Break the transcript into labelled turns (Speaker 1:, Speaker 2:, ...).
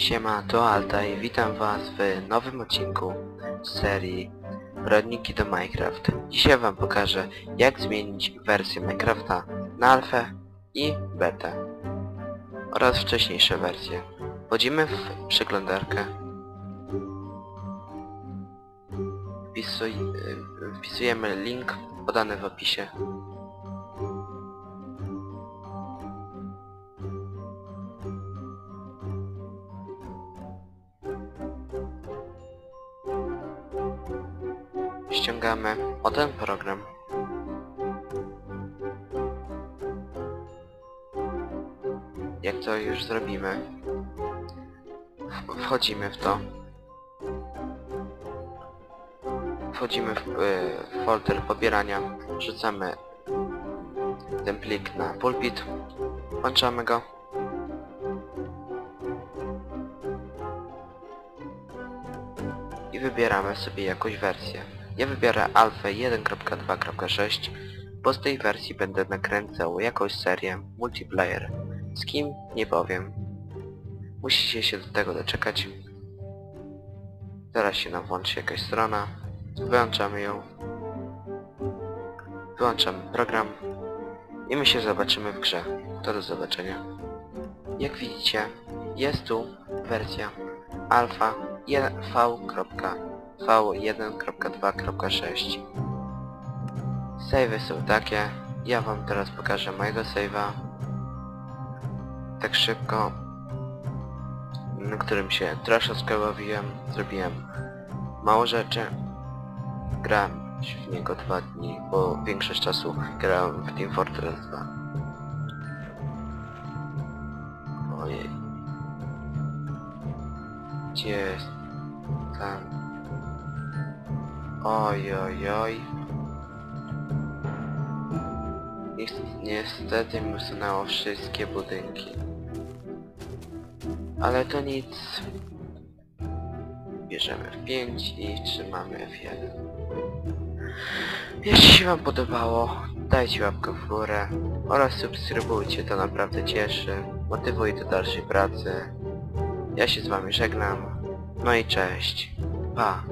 Speaker 1: Siema, to Alta i witam was w nowym odcinku serii Poradniki do Minecraft. Dzisiaj wam pokażę jak zmienić wersję Minecrafta na alfę i betę oraz wcześniejsze wersje. Wchodzimy w przeglądarkę. Wpisuj, wpisujemy link podany w opisie. Ściągamy o ten program. Jak to już zrobimy, wchodzimy w to. Wchodzimy w, y, w folder pobierania, wrzucamy ten plik na pulpit, włączamy go. i wybieramy sobie jakąś wersję. Ja wybiorę alfę 1.2.6, bo z tej wersji będę nakręcał jakąś serię multiplayer. Z kim? Nie powiem. Musicie się do tego doczekać. Zaraz się nam włączy jakaś strona. Wyłączamy ją. Wyłączamy program. I my się zobaczymy w grze. To do zobaczenia. Jak widzicie, jest tu wersja alfa v.v1.2.6 Savey są takie. Ja wam teraz pokażę mojego save'a. Tak szybko. Na którym się troszeczkę bawiłem. Zrobiłem mało rzeczy. Grałem w niego dwa dni, bo większość czasu grałem w Team Fortress 2. Ojej. Gdzie jest tam? Oj, oj, oj. Niest- Niestety mi usunęło wszystkie budynki. Ale to nic. Bierzemy F5 i trzymamy F1. Jeśli się wam podobało, dajcie łapkę w górę oraz subskrybujcie, to naprawdę cieszy, motywuje do dalszej pracy. Ja się z wami żegnam. No i cześć. Pa.